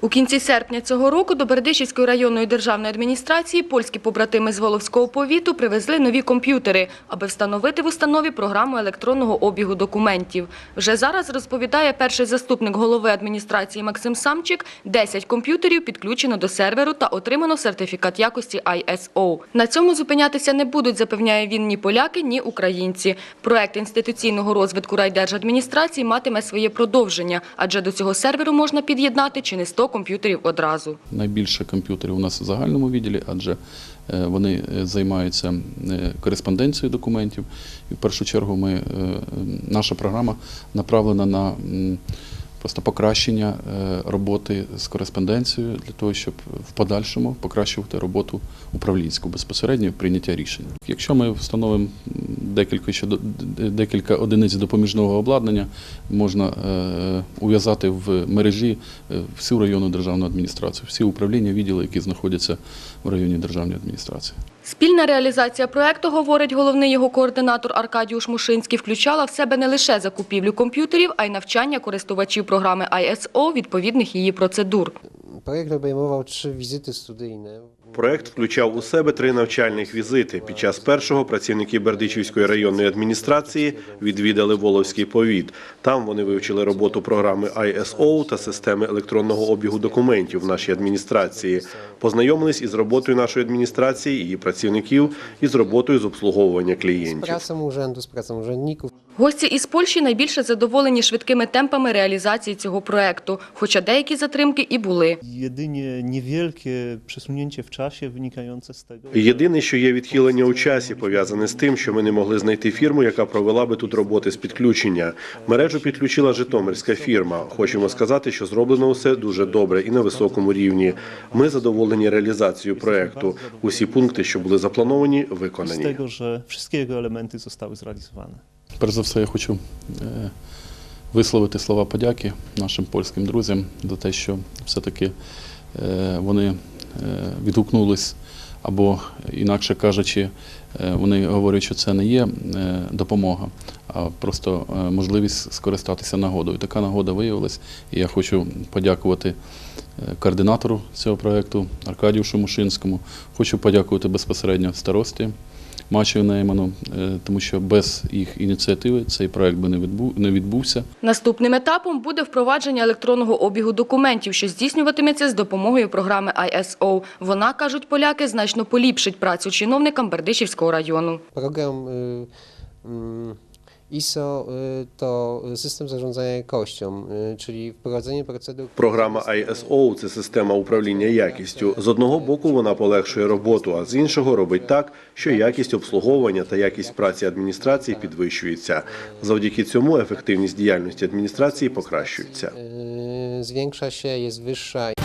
У кінці серпня цього року до Бердичівської районної державної адміністрації польські побратими з Воловського повіту привезли нові комп'ютери, аби встановити в установі програму електронного обігу документів. Вже зараз, розповідає перший заступник голови адміністрації Максим Самчик, 10 комп'ютерів підключено до серверу та отримано сертифікат якості ISO. На цьому зупинятися не будуть, запевняє він, ні поляки, ні українці. Проект інституційного розвитку райдержадміністрації матиме своє продовження, адже до цього серверу можна під'єднати чи не 100 комп'ютерів одразу. Найбільше комп'ютерів у нас в загальному відділі, адже е, вони е, займаються е, кореспонденцією документів. І в першу чергу ми, наша програма направлена на просто покращення роботи з кореспонденцією для того, щоб в подальшому покращувати роботу управлінську безпосередньо прийняття рішень. Якщо ми встановимо декілька, ще декілька одиниць допоміжного обладнання, можна е, ув'язати в мережі е, всю районну державну адміністрацію, всі управління, відділи, які знаходяться в районній державній адміністрації. Спільна реалізація проекту, говорить головний його координатор Аркадіуш Мушинський, включала в себе не лише закупівлю комп'ютерів, а й навчання користувачів програми ISO відповідних її процедур. Projekt obejmował trzy wizyty studyjne. Проект включав у себе три навчальних візити. Під час першого працівники Бердичівської районної адміністрації відвідали Воловський повіт. Там вони вивчили роботу програми ISO та системи електронного обігу документів в нашій адміністрації. Познайомились із роботою нашої адміністрації, її працівників і з роботою з обслуговування клієнтів. Гості із Польщі найбільше задоволені швидкими темпами реалізації цього проекту, хоча деякі затримки і були. Jedynie niewielkie przesunięcie w czasie wynikające z tego. Єдине, що є відхилення у часі, пов'язане з тим, що ми не могли знайти фірму, яка провела би тут роботи з підключення. Мережу підключила Житомирська фірма. Хочемо сказати, що зроблено усе дуже добре і на високому рівні. Ми задоволені реалізацією проекту. Усі пункти, що були заплановані, Z виконані. tego, że wszystkie jego elementy zostały zrealizowane. Перш за все, я хочу е, висловити слова подяки нашим польським друзям за те, що все-таки е, вони відгукнулись, або, інакше кажучи, е, вони говорять, що це не є е, допомога, а просто е, можливість скористатися нагодою. Така нагода виявилась, і я хочу подякувати е, координатору цього проєкту Аркадію Шумушинському. Хочу подякувати безпосередньо старості Мачою Нейману, е, тому що без їх ініціативи цей проект би не відбув не відбувся. Наступним етапом буде впровадження електронного обігу документів, що здійснюватиметься з допомогою програми ISO. Вона, кажуть поляки, значно поліпшить працю чиновникам Бердичівського району. Y, mm, ISO to system zarządzania jakością, czyli wprowadzenie procedur. Програма ISO – це система управління якістю. З одного боку вона полегшує роботу, а з іншого робить так, що якість обслуговування та якість праці адміністрації підвищується. Завдяки цьому ефективність діяльності адміністрації покращується. Zwiększa się, jest wyższa